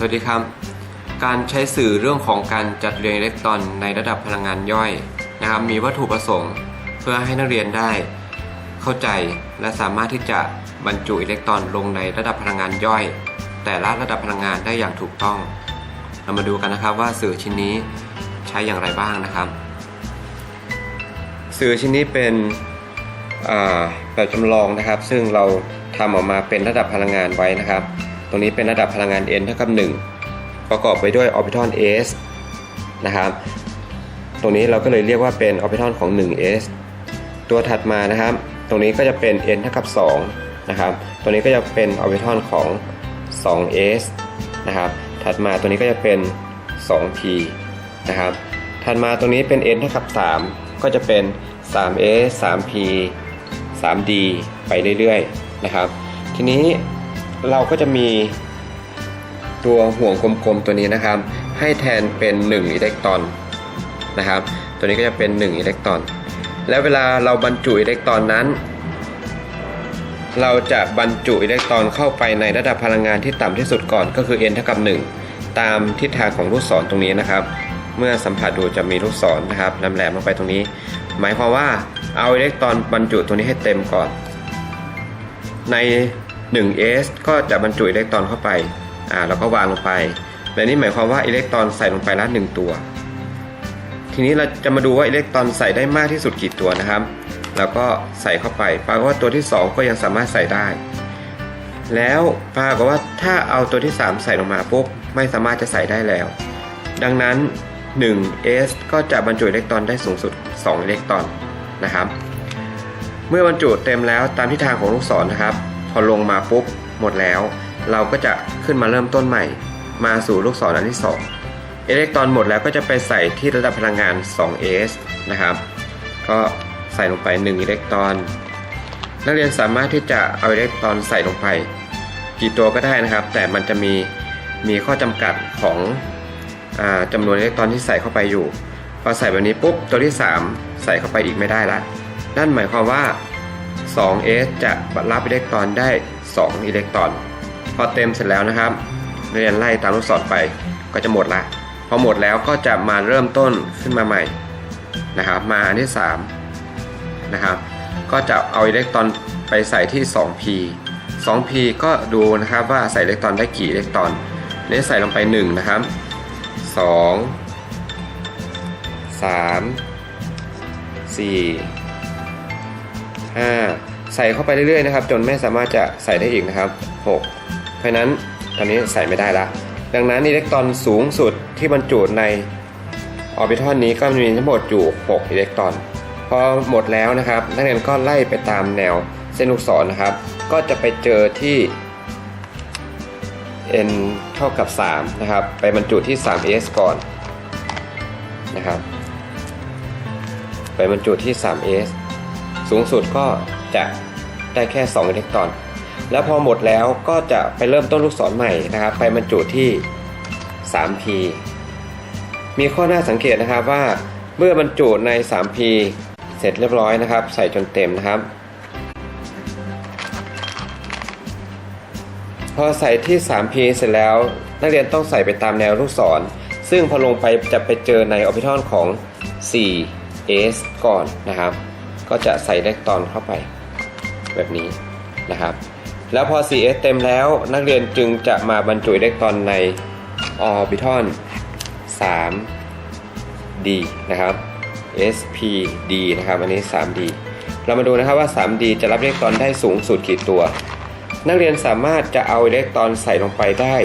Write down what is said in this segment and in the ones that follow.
สวัสดีครับ การใช้สื่อเรื่องของการจัดเรียงอิเล็กตรอนในระดับพลังงานย่อยนะครับ มีวัตถุประสงค์เพื่อให้นักเรียนได้เข้าใจและสามารถที่จะบรรจุอิเล็กตรอนลงในระดับพลังงานย่อย แต่ละระดับพลังงานได้อย่างถูกต้อง เรามาดูกันนะครับว่าสื่อชิ้นนี้ใช้อย่างไรบ้างนะครับ สื่อชิ้นนี้เป็นแบบจำลองนะครับ ซึ่งเราทำออกมาเป็นระดับพลังงานไว้นะครับ ตรงนี้เป็นระดับพลังงาน n เท่ากับ 1 ประกอบไปด้วยออร์บิทัล s นะครับตรงนี้เราก็เลยเรียกว่าเป็นออร์บิทัลของ 1s ตัวถัดมานะครับ ตรงนี้ก็จะเป็น n เท่ากับ2นะครับตรงนี้ก็จะเป็นออร์บิทัลของ 2s นะครับถัดมาตรงนี้ก็จะเป็น 2p นะครับถัดมาตรงนี้เป็น n เท่ากับ 3 ก็จะเป็น 3s 3p 3d ไปเรื่อยๆนะครับ ทีนี้ เราก็จะมีตัวห่วงกลมๆตัวนี้นะครับ ให้แทนเป็น 1 อิเล็กตรอนนะครับ ตัวนี้ก็จะเป็น 1 อิเล็กตรอน แล้วเวลาเราบรรจุอิเล็กตรอนนั้น เราจะบรรจุอิเล็กตรอนเข้าไปในระดับพลังงานที่ต่ำที่สุดก่อนก็คือ n เท่ากับ 1 ตามทิศทางของลูกศรตรงนี้นะครับ เมื่อสัมผัสดูจะมีลูกศรนะครับนำแหลมลงไปตรงนี้ หมายความว่าเอาอิเล็กตรอนบรรจุตัวนี้ให้เต็มก่อน ใน 1s ก็จะบรรจุอิเล็กตรอนเข้าไปอ่าแล้วก็วางลงไปและนี่หมายความว่าอิเล็กตรอนใส่ลงไปละ1ตัว ทีนี้เราจะมาดูว่าอิเล็กตรอนใส่ได้มากที่สุดกี่ตัวนะครับ แล้วก็ใส่เข้าไปปรากฏว่าตัวที่ 2 ก็ยังสามารถใส่ได้ แล้วปรากฏว่าถ้าเอาตัวที่ 3 ใส่ลงมาปุ๊บไม่สามารถจะใส่ได้แล้ว ดังนั้น 1s ก็จะบรรจุอิเล็กตรอนได้สูงสุด 2 อิเล็กตรอนนะครับ เมื่อบรรจุเต็มแล้วตามทิศทางของลูกศรนะครับ อลงมาปุ๊บหมดแล้ว เราก็จะขึ้นมาเริ่มต้นใหม่ มาสู่ลูกศรอันที่ 2 อิเล็กตรอนหมดแล้วก็จะไปใส่ที่ระดับพลังงาน 2s นะครับ ก็ใส่ลงไป 1 อิเล็กตรอน นักเรียนสามารถที่จะเอาอิเล็กตรอนใส่ลงไป กี่ตัวก็ได้นะครับ แต่มันจะมีมีข้อจำกัดของอจำนวนอิเล็กตรอนที่ใส่เข้าไปอยู่ พอใส่แบบนี้ปุ๊บตัวที่ 3 ใส่เข้าไปอีกไม่ได้ละนั่นหมายความว่า 2s จะรับอิเล็กตรอนได้ 2 อิเล็กตรอน พอเต็มเสร็จแล้วนะครับเรียนไล่ตามลูกศรไปก็จะหมดละ พอหมดแล้วก็จะมาเริ่มต้นขึ้นมาใหม่นะครับมาอันที่3นะครับก็จะเอาอิเล็กตรอนไปใส่ที่ 2p 2p ก็ดูนะครับว่าใส่อิเล็กตรอนได้กี่อิเล็กตรอนนี่ใส่ลงไป 1 นะครับ 2 3 4 5 ใส่เข้าไปเรื่อยๆนะครับ จนไม่สามารถจะใส่ได้อีกนะครับ 6 เพราะนั้นตอนนี้ใส่ไม่ได้ละ ดังนั้นอิเล็กตรอนสูงสุดที่บรรจุในออร์บิทัลนี้ก็มีทั้งหมดอยู่ 6 อิเล็กตรอน พอหมดแล้วนะครับ นักเรียนก็ไล่ไปตามแนวเส้นลูกศรนะครับ ก็จะไปเจอที่ n เท่ากับ 3 นะครับ ไปบรรจุที่ 3s ก่อนนะครับ ไปบรรจุที่ 3s สูงสุดก็จะได้แค่ 2 อิเล็กตรอน แล้วพอหมดแล้วก็จะไปเริ่มต้นลูกศรใหม่นะครับ ไปบรรจุที่ 3p มีข้อน่าสังเกตนะครับว่าเมื่อบรรจุใน 3p เสร็จเรียบร้อยนะครับ ใส่จนเต็มนะครับ พอใส่ที่ 3p เสร็จแล้ว นักเรียนต้องใส่ไปตามแนวลูกศร ซึ่งพอลงไปจะไปเจอในออร์บิทัลของ 4s ก่อนนะครับ ก็จะใส่อิเล็กตรอนเข้าไปแบบนี้นะครับ แล้วพอ 4s เต็มแล้วนักเรียนจึงจะมาบรรจุอิเล็กตรอนในออร์บิทัล 3d นะครับ spd นะครับ อันนี้ 3d เรามาดูนะครับว่า 3d จะรับอิเล็กตรอนได้สูงสุดกี่ตัว นักเรียนสามารถจะเอาอิเล็กตรอนใส่ลงไปได้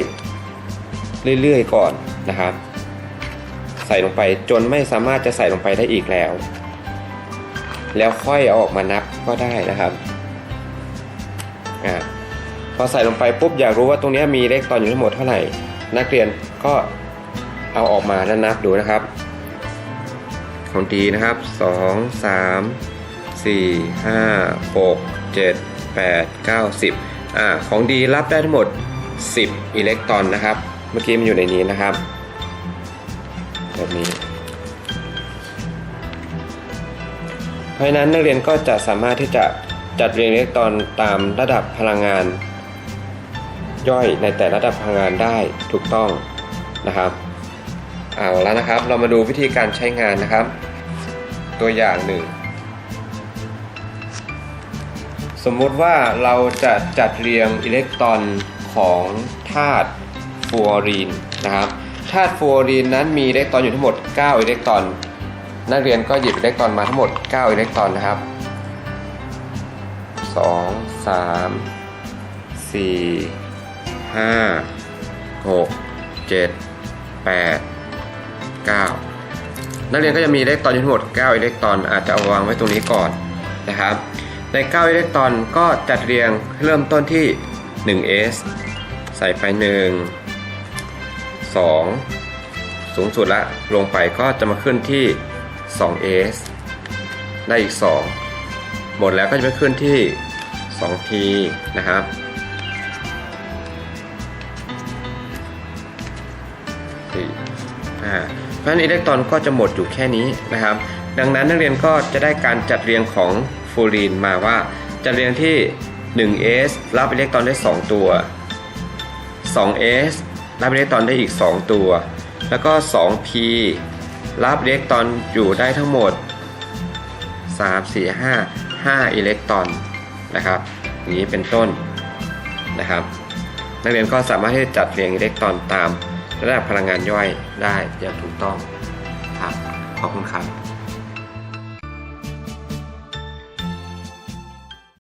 เรื่อยๆ ก่อนนะครับ ใส่ลงไปจนไม่สามารถจะใส่ลงไปได้อีกแล้ว แล้วค่อยเอาออกมานับก็ได้นะครับอ่าพอใส่ลงไปปุ๊บอยากรู้ว่าตรงนี้มีเลขตอนอยู่ทั้งหมดเท่าไหร่ นักเรียนก็เอาออกมาแล้วนับดูนะครับของดีนะครับ 2 3 4 5 6 7 8 9 10อ่าของดีรับได้ทั้งหมด 10 อิเล็กตรอนนะครับ เมื่อกี้มันอยู่ในนี้นะครับแบบนี้ เพราะฉะนั้นนักเรียนก็จะสามารถที่จะจัดเรียงอิเล็กตรอนตามระดับพลังงาน ย่อยในแต่ละระดับพลังงานได้ถูกต้องนะครับเอาแล้วนะครับ เรามาดูวิธีการใช้งานนะครับ ตัวอย่างหนึ่งสมมุติว่าเราจะจัดเรียงอิเล็กตรอนของธาตุฟลูออรีนนะครับธาตุฟลูออรีนนั้นมีอิเล็กตรอนอยู่ทั้งหมด 9 อิเล็กตรอน นักเรียนก็หยิบอิเล็กตรอนมาทั้งหมด 9 อิเล็กตรอนนะครับ 2 3 4 5 6 7 8 9 นักเรียนก็จะมีอิเล็กตรอนอยู่ทั้งหมด 9 อิเล็กตรอน อาจจะเอาวางไว้ตรงนี้ก่อนนะครับ ใน 9 อิเล็กตรอนก็จัดเรียงเริ่มต้นที่ 1s ใส่ไป 1 2 สูงสุดละลงไปก็จะมาขึ้นที่ 2s ได้อีก 2 หมดแล้วก็จะไปขึ้นที่ 2t นะครับสี่าเพราะฉะนั้นอิเล็กตรอนก็จะหมดอยู่แค่นี้นะครับ ดังนั้นนักเรียนก็จะได้การจัดเรียงของฟลูออรีนมาว่าจัดเรียงที่ 1s รับอิเล็กตรอนได้ 2 ตัว 2s รับอิเล็กตรอนได้อีก 2 ตัว แล้วก็ 2p รับอิเล็กตรอนอยู่ได้ทั้งหมด 3 4 5 5 อิเล็กตรอนนะครับอย่างนี้เป็นต้นนะครับ นักเรียนก็สามารถที่จะจัดเรียงอิเล็กตรอนตามระดับพลังงานย่อยได้อย่างถูกต้องครับขอบคุณครับ